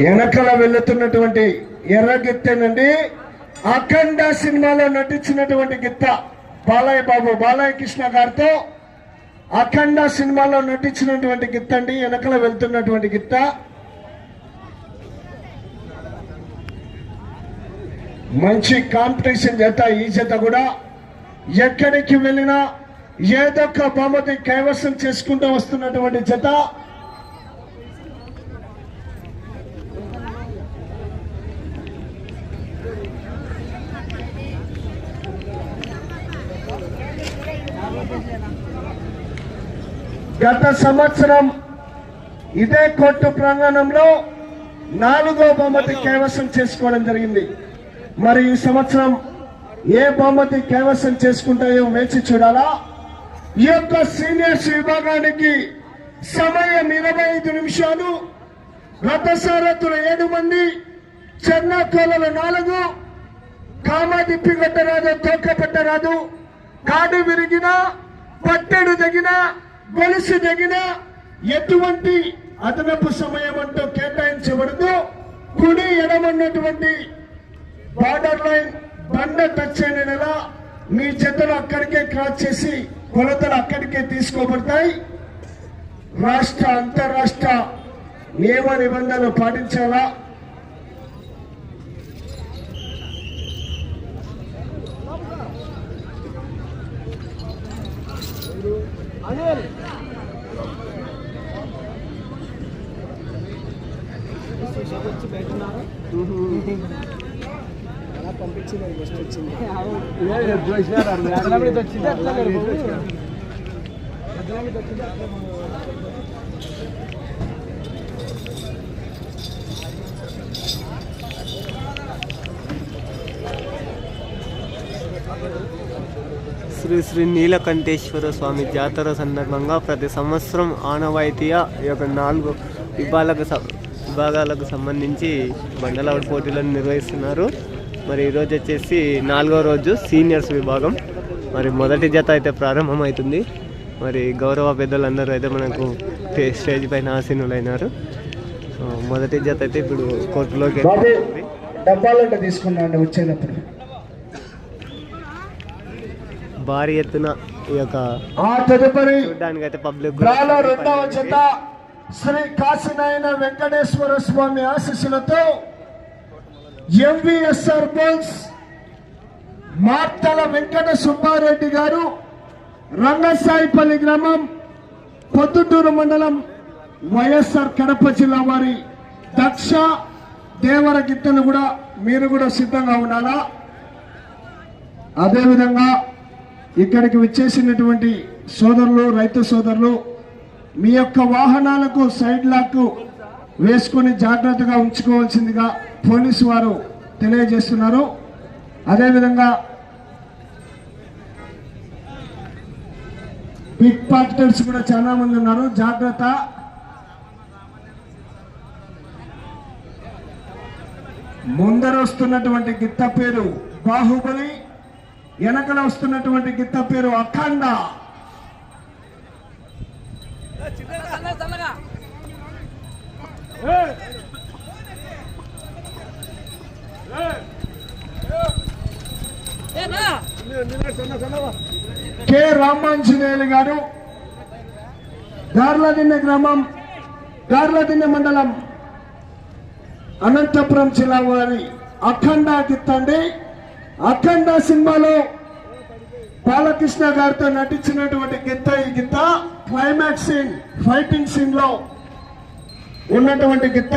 వెనకల వెళ్తున్నటువంటి ఎర్ర గిత్తేనండి అఖండ సినిమాలో నటించినటువంటి గిత్త బాలయ్య బాబు బాలయ్య కృష్ణ గారితో అఖండ సినిమాలో నటించినటువంటి గిత్త అండి వెనకల వెళ్తున్నటువంటి గిత్త. మంచి కాంపిటీషన్ జత ఈ జత కూడా. ఎక్కడికి వెళ్ళినా ఏదో ఒక బహుమతి కైవసం చేసుకుంటూ వస్తున్నటువంటి జత. గత సంవత్సరం ఇదే కోర్టు ప్రాంగణంలో నాలుగో బహుమతి కైవసం చేసుకోవడం జరిగింది. మరి ఈ సంవత్సరం ఏ బహుమతి కైవసం చేసుకుంటాయో వేచి చూడాలా? ఈ యొక్క సీనియర్స్ విభాగానికి సమయం ఇరవై ఐదు నిమిషాలు. రథసారథులు ఏడు మంది చెన్న కోలలు నాలుగు కామ దిప్పిగొట్టరాదు తోక పట్టరాదు కాడు విరిగిన పట్టెడు తగిన గొలుసు తగిన ఎటువంటి అదనపు సమయం అంటూ కేటాయించబడదు. కుడి ఎడమన్నటువంటి బార్డర్ లైన్ బండ టచ్ అయిన నెల మీ జతలు అక్కడికే క్రాస్ చేసి కొలతలు అక్కడికే తీసుకోబడతాయి. రాష్ట్ర అంతరాష్ట్ర నియమ నిబంధనలు పాటించాలా? శ్రీ శ్రీ నీలకంఠేశ్వర స్వామి జాతర సందర్భంగా ప్రతి సంవత్సరం ఆనవాయితీగా ఈ యొక్క నాలుగు విభాగాలకు విభాగాలకు సంబంధించి మండల పోటీలను నిర్వహిస్తున్నారు. మరి ఈరోజు వచ్చేసి నాలుగో రోజు సీనియర్స్ విభాగం. మరి మొదటి జత అయితే ప్రారంభమవుతుంది. మరి గౌరవ పెద్దలందరూ అయితే మనకు స్టే- స్టేజ్ పైన ఆసీనులైనారు. సో మొదటి జత అయితే ఇప్పుడు కోర్టులోకి. డబ్బాలంట తీసుకున్నాండి వచ్చేటప్పుడు. భారీ ఎత్తున ఈ యొక్క తదుపరి చూడడానికి అయితే పబ్లిక్ రెండవ జత శ్రీ కాశీనాయన వెంకటేశ్వర స్వామి ఆశీస్సులతో ఎంవిఎస్ఆర్ బోల్స్ మార్తల వెంకట సుబ్బారెడ్డి గారు రంగసాయిపల్లి గ్రామం పొద్దుటూరు మండలం వైఎస్ఆర్ కడప జిల్లా వారి దక్ష దేవర గిత్తలు కూడా మీరు కూడా సిద్ధంగా ఉండాలా? అదేవిధంగా ఇక్కడికి విచ్చేసినటువంటి సోదరులు రైతు సోదరులు మీ యొక్క వాహనాలకు సైడ్ లాక్ వేసుకొని జాగ్రత్తగా ఉంచుకోవాల్సిందిగా పోలీసు వారు తెలియజేస్తున్నారు. అదేవిధంగా పిక్ పాకెటర్స్ కూడా చాలా మంది ఉన్నారు. జాగ్రత్త. ముందర వస్తున్నటువంటి గిత్త పేరు బాహుబలి వెనకల వస్తున్నటువంటి గిత్త పేరు అఖండ. కె. రామాంజనేయులు గారు గార్లదిన్నె గ్రామం గార్లదిన్నె మండలం అనంతపురం జిల్లా వారి అఖండ గిత్తండి. అఖండ సినిమాలో బాలకృష్ణ గారితో నటించినటువంటి గిత్త ఈ గిత్త క్లైమాక్స్ సీన్ ఫైటింగ్ సీన్లో ఉన్నటువంటి గిత్త.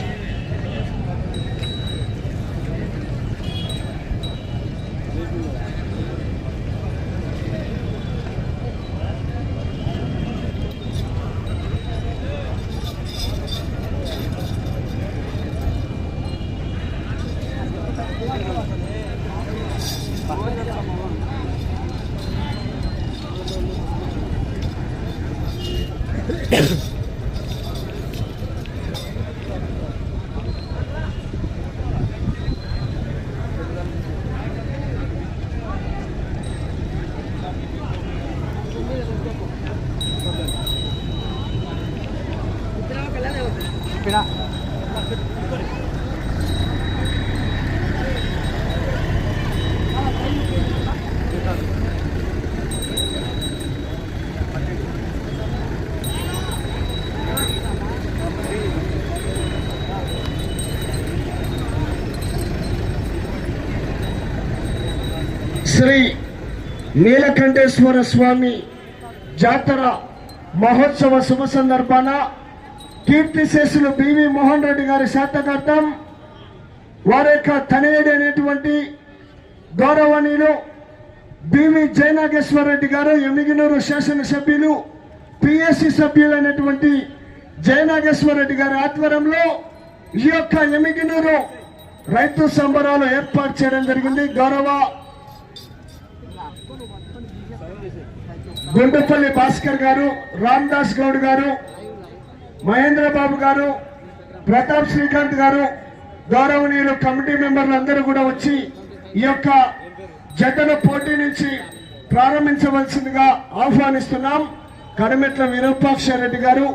నీలకంఠేశ్వర స్వామి జాతర మహోత్సవ శుభ సందర్భాన కీర్తిశేషులు బివి మోహన్ రెడ్డి గారి శాతకార్థం వారి యొక్క తనయుడు అనేటువంటి గౌరవనీయులు బివి జయనాగేశ్వర రెడ్డి గారు ఎమిగినూరు శాసనసభ్యులు పిఎస్సి సభ్యులైనటువంటి జయనాగేశ్వర రెడ్డి గారి ఆధ్వర్యంలో ఈ యొక్క ఎమిగినూరు రైతు సంబరాలు ఏర్పాటు చేయడం జరిగింది. గౌరవ గుండుపల్లి భాస్కర్ గారు రామ్దాస్ గౌడ్ గారు మహేంద్రబాబు గారు ప్రతాప్ శ్రీకాంత్ గారు గౌరవనీయులు కమిటీ మెంబర్లు అందరూ కూడా వచ్చి ఈ యొక్క జతను పోటీ నుంచి ప్రారంభించవలసిందిగా ఆహ్వానిస్తున్నాం. కడమెట్ల విరూపాక్ష రెడ్డి గారు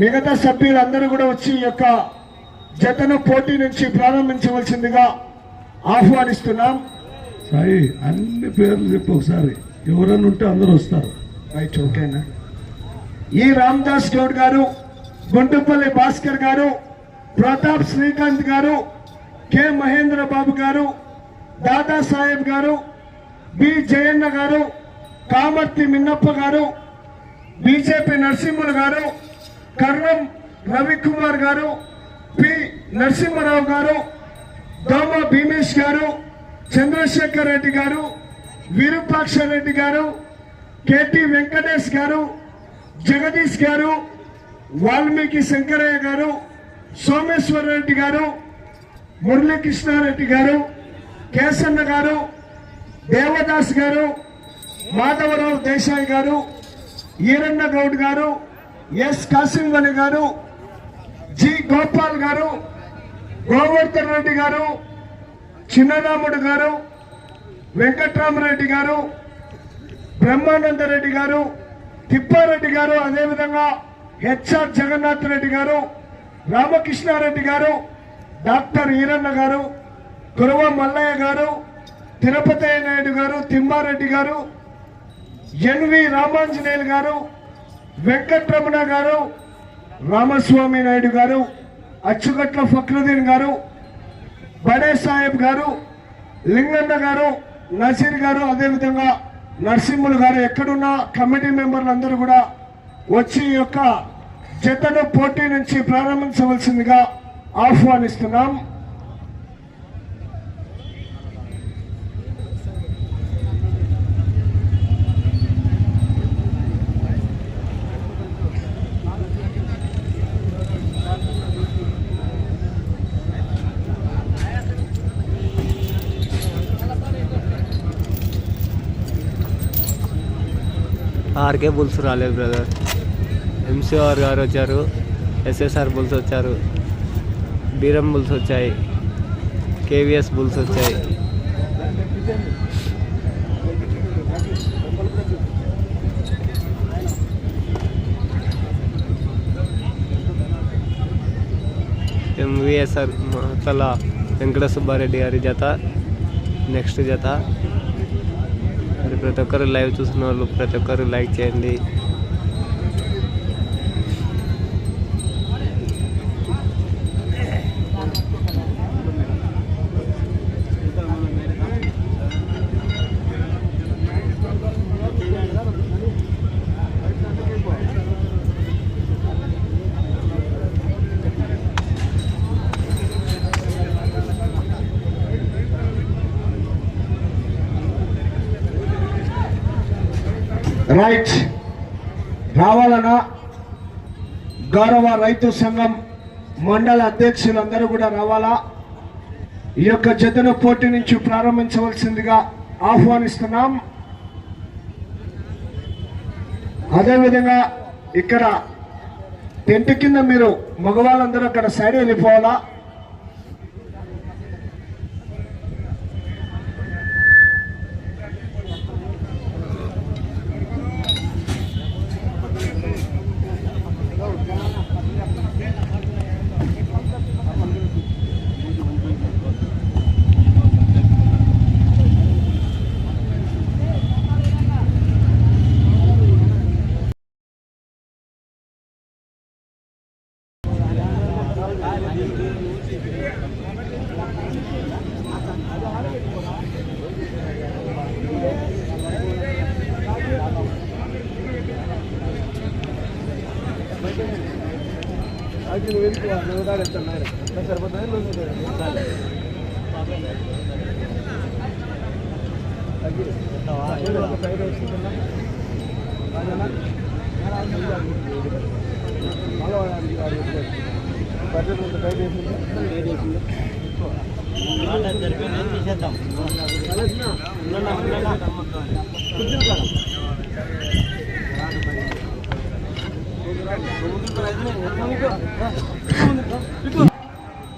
మిగతా సభ్యులందరూ కూడా వచ్చి ఈ యొక్క జతను పోటీ నుంచి ప్రారంభించవలసిందిగా ఆహ్వానిస్తున్నాం. సాయి అన్ని పేర్లు చెప్పు ఒకసారి. ఎవరన్నా ఉంటే అందరూ వస్తారు. రైట్ ఓకేనా ఈ రామ్దాస్ గౌడ్ గారు గుంటుపల్లి భాస్కర్ గారు ప్రతాప్ శ్రీకాంత్ గారు కె మహేంద్ర బాబు గారు దాదాసాహెబ్ గారు బి జయన్న గారు కామర్తి మిన్నప్ప గారు బీజేపీ నరసింహులు గారు కర్ణం రవికుమార్ గారు పి నరసింహారావు గారు దోమ భీమేష్ గారు చంద్రశేఖర్ రెడ్డి గారు విరూపాక్ష రెడ్డి గారు కేటి వెంకటేష్ గారు జగదీష్ గారు వాల్మీకి శంకరయ్య గారు సోమేశ్వర రెడ్డి గారు మురళీకృష్ణారెడ్డి గారు కేసన్న గారు దేవదాస్ గారు మాధవరావు దేశాయ్ గారు ఈరన్న గౌడ్ గారు ఎస్ కాసింవలి గారు జి గోపాల్ గారు గోవర్ధన్ రెడ్డి గారు చిన్నరాముడు గారు వెంకట్రామరెడ్డి గారు బ్రహ్మానంద రెడ్డి గారు తిప్పారెడ్డి గారు అదేవిధంగా హెచ్ఆర్ జగన్నాథ్ రెడ్డి గారు రామకృష్ణారెడ్డి గారు డాక్టర్ ఈరన్న గారు కురవ మల్లయ్య గారు తిరుపతి నాయుడు గారు తిమ్మారెడ్డి గారు ఎన్వి రామాంజనేయులు గారు వెంకట్రమణ గారు రామస్వామి నాయుడు గారు అచ్చుగట్ల ఫక్రుద్దీన్ గారు బడే సాహెబ్ గారు లింగన్న గారు నసీర్ గారు అదేవిధంగా నరసింహులు గారు ఎక్కడున్న కమిటీ మెంబర్లు అందరూ కూడా వచ్చి ఈ యొక్క జతను పోటీ నుంచి ప్రారంభించవలసిందిగా ఆహ్వానిస్తున్నాం. ఆర్కే బుల్స్ రాలేదు బ్రదర్ ఎంసీఆర్ గారు వచ్చారు ఎస్ఎస్ఆర్ బుల్స్ వచ్చారు బీరం బుల్స్ వచ్చాయి కేవీఎస్ బుల్స్ వచ్చాయి ఎంవిఎస్ఆర్ మహతల వెంకట సుబ్బారెడ్డి గారి జత నెక్స్ట్ జత మరి ప్రతి ఒక్కరు లైవ్ చూసిన వాళ్ళు ప్రతి ఒక్కరు లైక్ చేయండి. రైట్ రావాలన్నా గౌరవ రైతు సంఘం మండల అధ్యక్షులందరూ కూడా రావాలా? ఈ యొక్క జతను పోటీ నుంచి ప్రారంభించవలసిందిగా ఆహ్వానిస్తున్నాం. అదేవిధంగా ఇక్కడ టెంట్ కింద మీరు మగవాళ్ళందరూ అక్కడ సైడ్ వెళ్ళిపోవాలా? तीन होईल किंवा नऊ गाड्या चालणार आहे सर्वात नाही नोंद చేద్దాం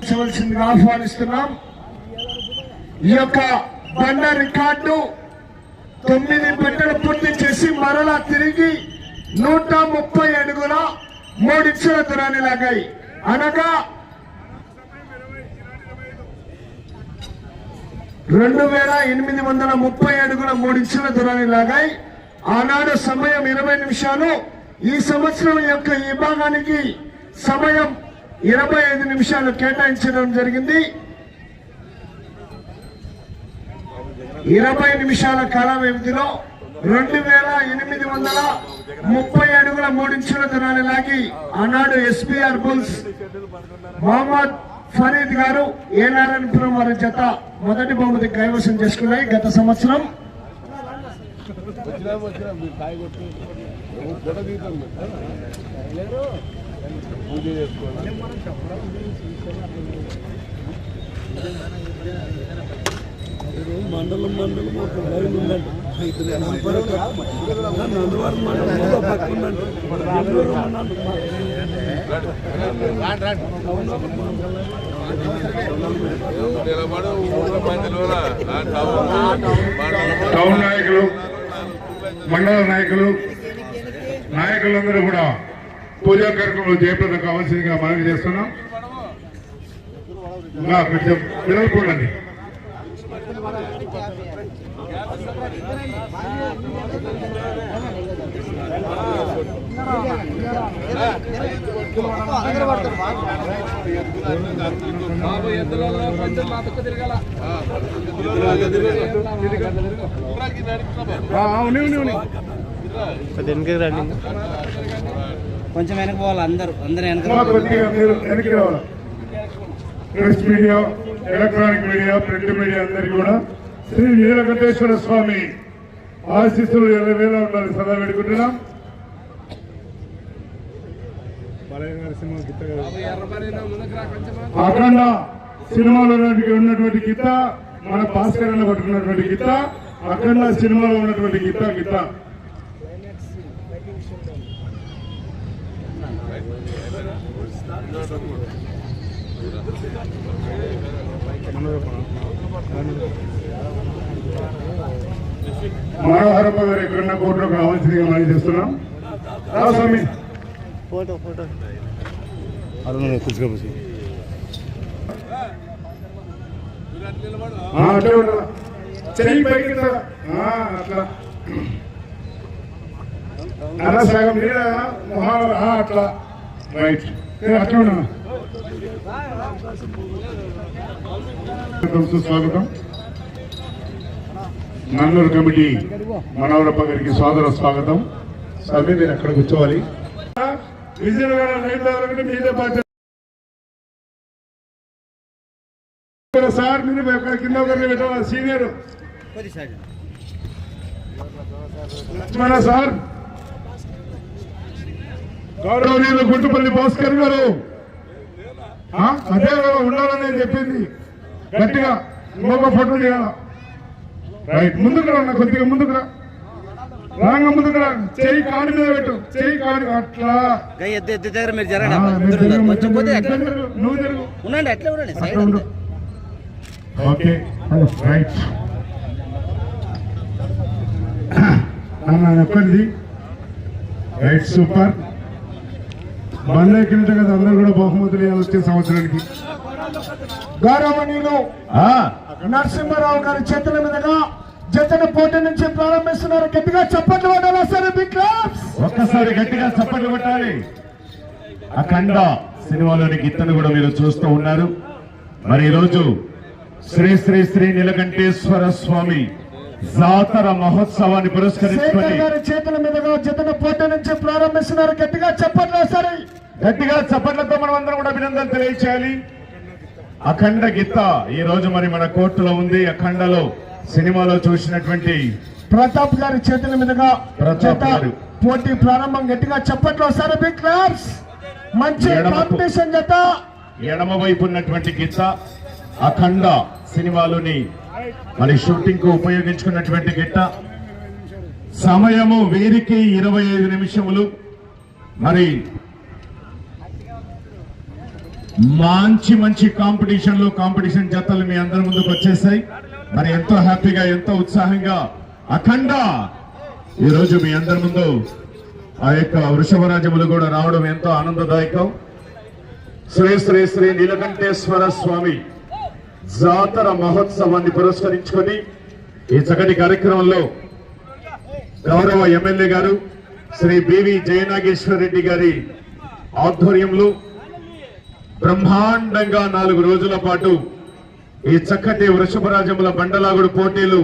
చేయవలసిందిగా ఆహ్వానిస్తున్నాం. ఈ యొక్క బండ రికార్డు తొమ్మిది పెట్టలు పూర్తి చేసి మరలా తిరిగి నూట ముప్పై అడుగుల మూడిచ్చుల దూరాన్ని లాగాయి. అనగా రెండు వేల ఎనిమిది వందల ముప్పై అడుగుల మూడిచ్చుల దూరాన్ని లాగాయి. ఆనాడు సమయం ఇరవై నిమిషాలు. ఈ సంవత్సరం యొక్క ఈ భాగానికి సమయం ఇరవై ఐదు నిమిషాలు కేటాయించడం జరిగింది. ఇరవై నిమిషాల కాల వ్యవధిలో రెండు వేల ఎనిమిది వందల ముప్పై అడుగుల మూడించుల దూరాన్ని లాగి ఆనాడు ఎస్పీఆర్ బుల్స్ మహమ్మద్ ఫరీద్ గారు ఏ నారాయణపురం వారి జత మొదటి బహుమతి కైవసం చేసుకున్నాయి గత సంవత్సరం. మండలం మండలం ఒక లైన్ ఉందండి నందవరం మండలంలో పక్క ఉందండి టౌన్ నాయకులు మండల నాయకులు నాయకులందరూ కూడా పూజా కార్యక్రమంలో జయప్రదం కావాల్సిందిగా మనవి చేస్తున్నాం ఇంకా కొంచెం పిల్లలు కొద్ది వెనక్కి రండి. కొంచెం వెనక పోవాలి అందరూ. అందరూ వెనక press media electronic media print media అందరికీ కూడా శ్రీ నీలకంఠేశ్వర స్వామి ఆశీస్సులు ఇరవై వేల ఉండాలి. సదా వేడుకుంటున్నాం. అఖండ సినిమాలో ఉన్నటువంటి గీత మన భాస్కర్ అన్న పట్టుకున్నటువంటి గీత అఖండ సినిమాలో ఉన్నటువంటి గీత గీత. మనోహరప్ప గారు ఎక్కడున్న కోర్టులోకి రావాల్సిందిగా మనం చేస్తున్నాం. రా స్వామి. Photo photo. ఆ, అట్లే చెయ్యి పైకి అట్లా. అలా సగం నీడ మొహాలు అట్లా. రైట్. అట్లా ఉన్నా స్వాగతం. నన్నూరు కమిటీ మనవరప్ప గారికి సోదర స్వాగతం. సభ్య మీరు అక్కడ కూర్చోవాలి? సార్ మీరు కింద ఒకరిని పెట్టాలి? సీనియర్. లక్ష్మణ సార్. గౌరవనీయులు గుంటుపల్లి భాస్కర్ గారు. అదే ఉండాలని చెప్పింది. గట్టిగా ఇంకొక ఫోటో చేయాల రైట్ ముందుకు రా కొద్దిగా ముందుకు రా. రాంగ ముందుకు రా. చెయ్యి కాడి మీద పెట్టు. చెయ్యి కాడి అట్లా. దగ్గర మీరు జరగండి. నువ్వు జరుగు. ఉండండి అట్లా ఉండండి. సైడ్ అట్లా ఉండు. అంతే. Okay right. అన్న చెప్పండి రైట్ సూపర్. బండ్ల ఎక్కినట్టు కదా అందరూ కూడా బహుమతులు ఇవ్వాలి వచ్చే సంవత్సరానికి. గౌరవనీయులు నరసింహారావు గారి చేతుల మీదుగా జతను పోటీ నుంచి ప్రారంభిస్తున్నారు. గట్టిగా చప్పట్లు పడాలా సరే క్లాప్స్? ఒక్కసారి గట్టిగా చప్పట్లు కొట్టాలి. అఖండ సినిమాలోని గీతను కూడా మీరు చూస్తూ ఉన్నారు. మరి ఈరోజు శ్రీ శ్రీ శ్రీ నీలకంఠేశ్వర స్వామి జాతర మహోత్సవాన్ని పురస్కరించుకొని గారి చేతుల మీదుగా జతను పోటీ నుంచి ప్రారంభిస్తున్నారు. గట్టిగా చప్పట్లు సరే గట్టిగా చప్పట్లతో మనం అందరం కూడా అభినందన తెలియచేయాలి. అఖండ గీత ఈ రోజు మరి మన కోర్టులో ఉంది అఖండలో సినిమాలో చూసినటువంటి ప్రతాప్ గారి చేతుల మీదుగా ప్రతాప్ గారు. పోటీ ప్రారంభం గట్టిగా చప్పట్లు ఒకసారి బిగ్ క్లాప్స్ మంచి ఎడమకు. కాంపిటీషన్ జత ఎడమ వైపు ఉన్నటువంటి గీత అఖండ సినిమాలోని మరి షూటింగ్కు ఉపయోగించుకున్నటువంటి గిట్ట సమయము వీరికి ఇరవై ఐదు నిమిషములు మరి మంచి మంచి కాంపిటీషన్లో కాంపిటీషన్ జతలు మీ అందరి ముందుకు వచ్చేసాయి. మరి ఎంతో హ్యాపీగా ఎంతో ఉత్సాహంగా అఖండ ఈ రోజు మీ అందరి ముందు ఆ యొక్క వృషభరాజములు కూడా రావడం ఎంతో ఆనందదాయకం. శ్రీ శ్రీ శ్రీ నీలకంఠేశ్వర స్వామి జాతర మహోత్సవాన్ని పురస్కరించుకొని ఈ చక్కటి కార్యక్రమంలో గౌరవ ఎమ్మెల్యే గారు శ్రీ బివి జయనాగేశ్వర రెడ్డి గారి ఆధ్వర్యంలో బ్రహ్మాండంగా నాలుగు రోజుల పాటు ఈ చక్కటి వృషభరాజముల బండలాగుడు పోటీలు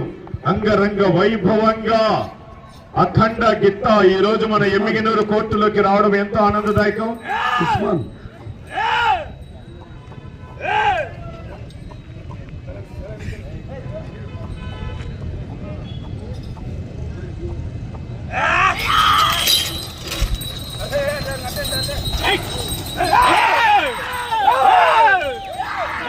అంగరంగ వైభవంగా అఖండ గిత్త ఈ రోజు మన ఎమ్మిగినూరు కోర్టులోకి రావడం ఎంతో ఆనందదాయకం. ఉస్మాన్.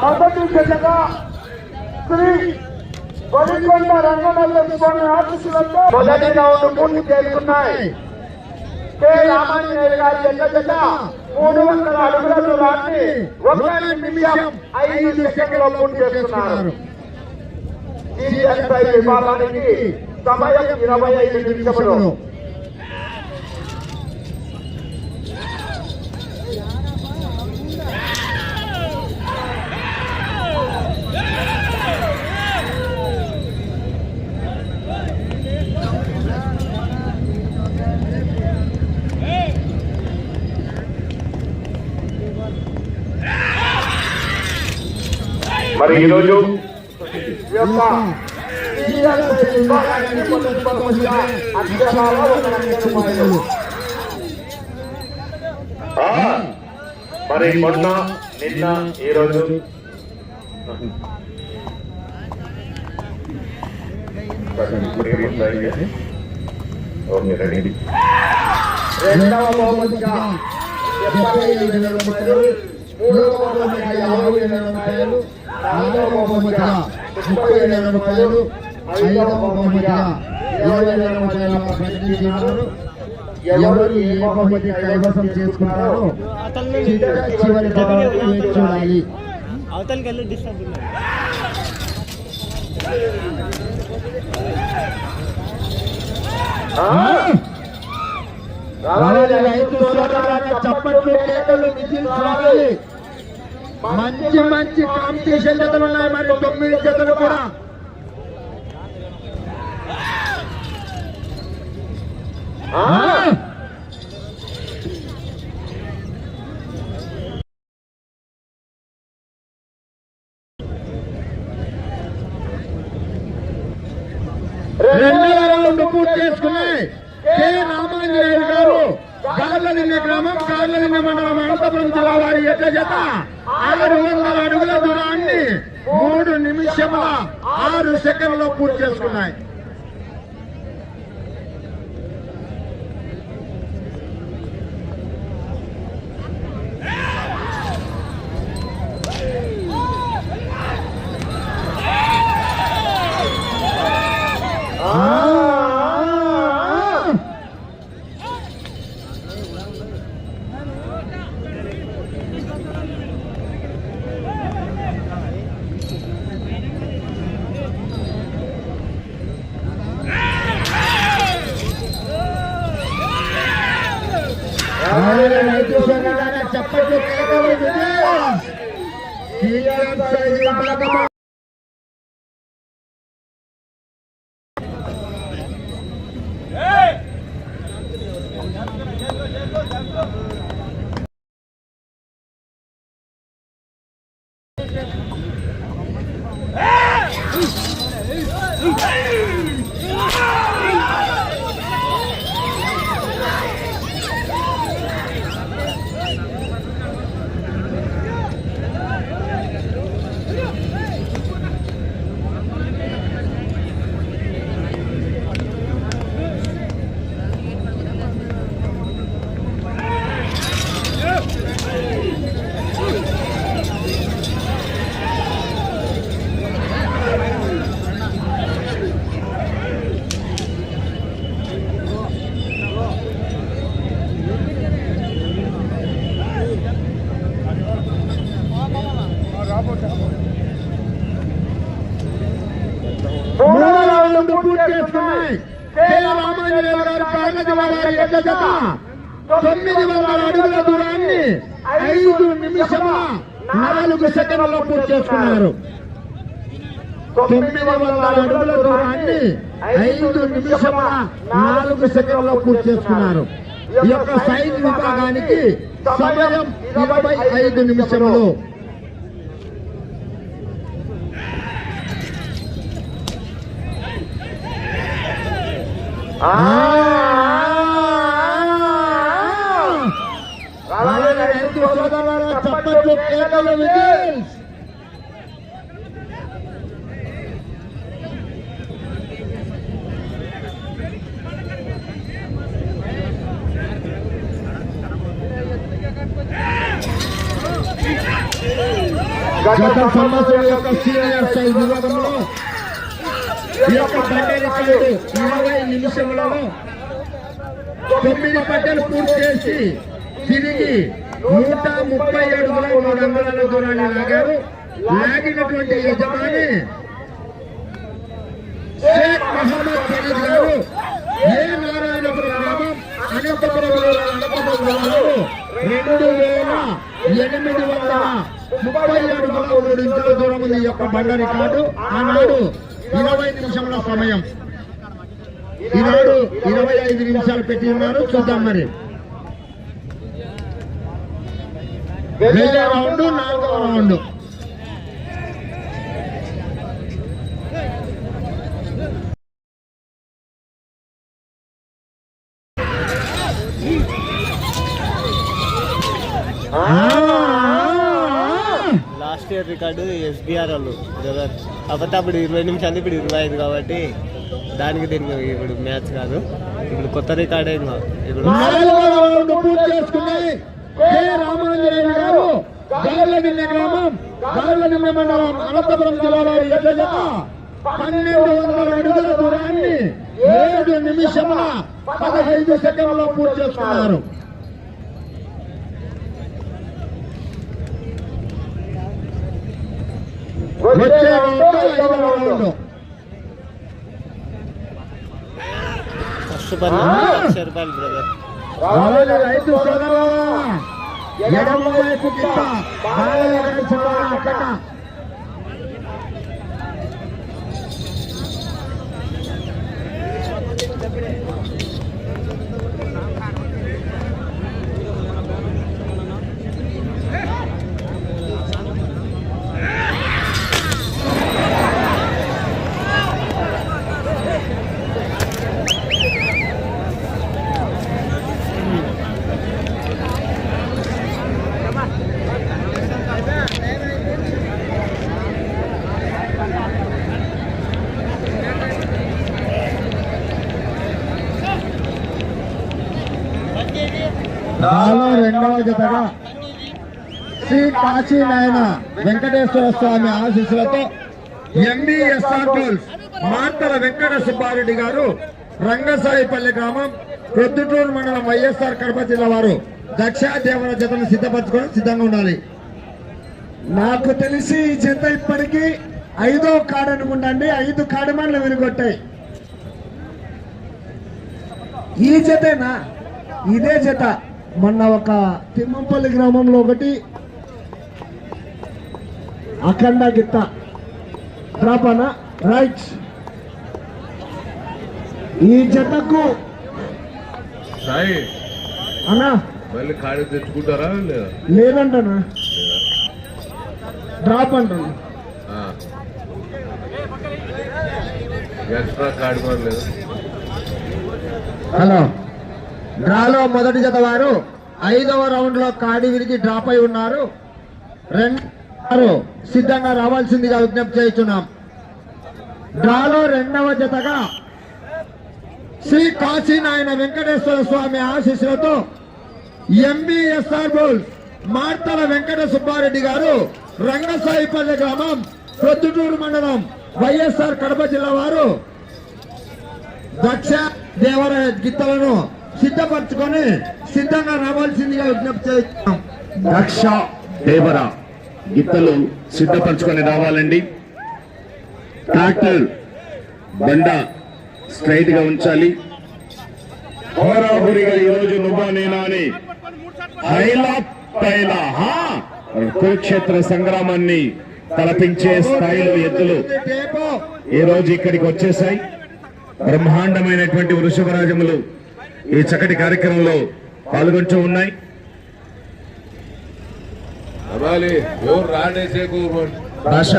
మొదటి జతగా శ్రీ వరికొండ రంగనాథ స్వామి ఆఫీసులతో మొదటి రౌండ్ పూర్తి చేసుకున్నాయి కె. రామాంజనేయ గారి జత జత మూడు వందల అడుగులను దూరాన్ని ఒక నిమిషం ఐదు సెకండ్లో పూర్తి చేస్తున్నారు. ఈ ఎస్ఐ విభాగానికి సమయం ఇరవై ఐదు నిమిషములు. రూపాయలు ఆ, మరి మొన్న నిన్న ఈ రోజు ఓకే రెడీ రెండవ బహుమతిగా డెబ్బై ఐదు వేల రూపాయలు మూడవ బహుమతిగా యాభై వేల రూపాయలు నాలుగవ బహుమతిగా ముప్పై వేల రూపాయలు ఐదవ బహుమతిగా ఇరవై వేల రూపాయలు ప్రకటించినారు. ఎవరు ఏ బహుమతి కైవసం చేసుకున్నారో చివరి చూడాలి. అవతలకి వెళ్ళి డిస్టర్బ్ రావాలి రైతు సోదరులారా, చప్పట్లు కేకలు విజిల్ రావాలి. మంచి మంచి కాంపిటీషన్ జతలు ఉన్నాయి మరి తొమ్మిది జతలు కూడా. రెండవ పూర్తి చేసుకున్నారు తొమ్మిది వందల అడుగుల దూరాన్ని ఐదు నిమిషముల నాలుగు సెకండ్లలో పూర్తి చేసుకున్నారు. ఈ యొక్క సైజ్ విభాగానికి సమయం ఇరవై ఐదు నిమిషములు. చప్పట్లు విజిల్స్ గత సంవత్సరం యొక్క సీనియర్ సైజ్ విభాగంలో ఈ యొక్క బండి ఇరవై నిమిషములలో తొమ్మిది పట్టెలు పూర్తి చేసి తిరిగి నూట ముప్పై అడుగుల మూడు అంగుళాల దూరాన్ని లాగారు. లాగినటువంటి యజమాని షేక్ మహమ్మద్ ఫరీద్ గారు. ఏ నారాయణపురం గ్రామం అనంతపురం అనంతపురం జిల్లాలో రెండు వేల ఎనిమిది మూడు ఇంచుల దూరం ఉంది ఈ యొక్క బండ రికార్డు ఆనాడు ఇరవై నిమిషముల సమయం. ఈనాడు ఇరవై ఐదు నిమిషాలు పెట్టి ఉన్నారు చూద్దాం మరి. వెళ్ళే రౌండ్ నాలుగో రౌండ్. కార్డు ఎస్బీఆర్ వాళ్ళు. బ్రదర్ కాకపోతే అప్పుడు ఇరవై నిమిషాలు ఇప్పుడు ఇరవై ఐదు కాబట్టి దానికి దీనికి ఇప్పుడు మ్యాచ్ కాదు. ఇప్పుడు కొత్త రికార్డ్ ఏం కాదు. ఇప్పుడు అనంతపురం జిల్లా పన్నెండు వందల అడుగుల దూరాన్ని ఏడు నిమిషముల పదహైదు సెకండ్లో పూర్తి చేసుకున్నారు. వచ్చే రౌండ్ ఫస్ట్ బ్రదర్ రైతు సోదరులారా, ఎడమ వైపు కింద అక్కడ జతగా శ్రీ కాశీ నాయన వెంకటేశ్వర స్వామి ఆశీస్సులతో ఎంబీఎస్ఆర్ టూల్స్ మార్తల వెంకట సుబ్బారెడ్డి గారు రంగసాయిపల్లి గ్రామం ప్రొద్దుటూరు మండలం వైఎస్ఆర్ కడప జిల్లా వారు దక్షాదేవర జతను సిద్ధపరచుకొని సిద్ధంగా ఉండాలి. నాకు తెలిసి ఈ జత ఇప్పటికీ ఐదో కాడు అనుకుంటండి. ఐదు కాడమాన్లు వెనుగొట్టాయి ఈ జతేనా? ఇదే జత. మొన్న ఒక తిమ్మంపల్లి గ్రామంలో ఒకటి అఖండ గిత్త. డ్రాపానా రైట్ ఈ జతకు సాయి అన్నా. మళ్ళీ ఖాళీ తెచ్చుకుంటారా లేదా? లేదంటనా డ్రాప్ అంటాను. ఎక్స్ట్రా కార్డు కూడా లేదు. హలో డ్రాలో మొదటి జత వారు ఐదవ రౌండ్లో కాడి విరిగి డ్రాప్ అయి ఉన్నారు. రెండు సిద్ధంగా రావాల్సిందిగా విజ్ఞప్తి చేస్తున్నాం. డ్రాలో రెండవ జతగా శ్రీ కాశీనాయన వెంకటేశ్వర స్వామి ఆశీస్సులతో ఎంబీఎస్ఆర్ బోల్స్ మార్తల వెంకట సుబ్బారెడ్డి గారు రంగసాయిపల్లి గ్రామం ప్రొద్దుటూరు మండలం వైఎస్ఆర్ కడప జిల్లా వారు దక్ష దేవరాయ గిత్తలను సిద్ధపరచుకొని సిద్ధంగా రావాల్సిందిగా విజ్ఞప్తి చేస్తున్నాం. దక్ష దేవర గిత్తలు సిద్ధపరచుకొని రావాలండి. ట్రాక్టర్ బండ స్ట్రైట్గా ఉంచాలి హోరాహోరీగా ఈరోజు నువ్వా నేనా అని హైలా పైలా కురుక్షేత్ర సంగ్రామాన్ని తలపించే స్థాయిలో ఎద్దులు ఈ రోజు ఇక్కడికి వచ్చేసాయి బ్రహ్మాండమైనటువంటి వృషభరాజములు ఈ చక్కటి కార్యక్రమంలో పాల్గొంటూ ఉన్నాయి. భాష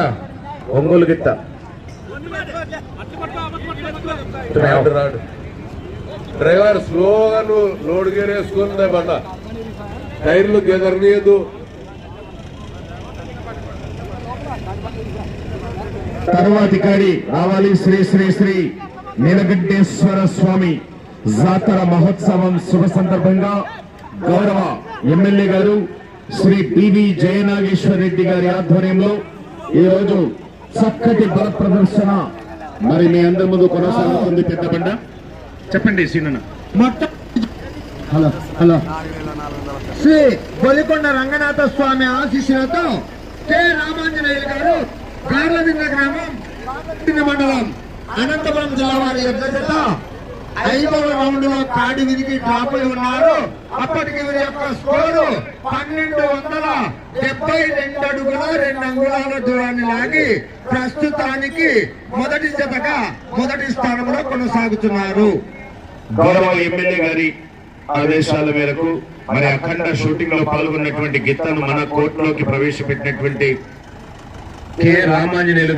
ఒంగోలు గిత్త. డ్రైవర్ స్లోగా నువ్వు లోడ్ గేర్ వేసుకుందే బండ. టైర్లు గెదరనీయదు. తరువాతి కాడి రావాలి శ్రీ శ్రీ శ్రీ నీలకంఠేశ్వర స్వామి. జాతర మహోత్సవం శుభ సందర్భంగా గౌరవ ఎమ్మెల్యే గారు శ్రీ బివి జయనాగేశ్వర రెడ్డి గారి ఆధ్వర్యంలో ఈ రోజు చక్కటి బల ప్రదర్శన మరి మీ అందరి ముందు కొనసాగుతుంది పెద్ద బండ. చెప్పండి సీనన్న. మొత్తం హలో హలో. శ్రీ బొలికొండ రంగనాథ స్వామి ఆశీస్సులతో కె రామాంజనేయులు గారు గార్లదింగ గ్రామం మండలం అనంతపురం జిల్లా వారి యొక్క ఐదవ రౌండ్లో కాడి విరిగి డ్రాప్ అయి ఉన్నారు. అప్పటికి వీరి యొక్క స్కోరు పన్నెండు వందల డెబ్బై రెండు అడుగుల రెండు అంగుళాల దూరాన్ని లాగి ప్రస్తుతానికి మొదటి జతగా మొదటి స్థానంలో కొనసాగుతున్నారు. గౌరవ ఎమ్మెల్యే గారి ఆదేశాల మేరకు మరి అఖండ షూటింగ్లో పాల్గొన్నటువంటి గీతను మన కోర్టులోకి ప్రవేశపెట్టినటువంటి కె. రామాంజనేయులు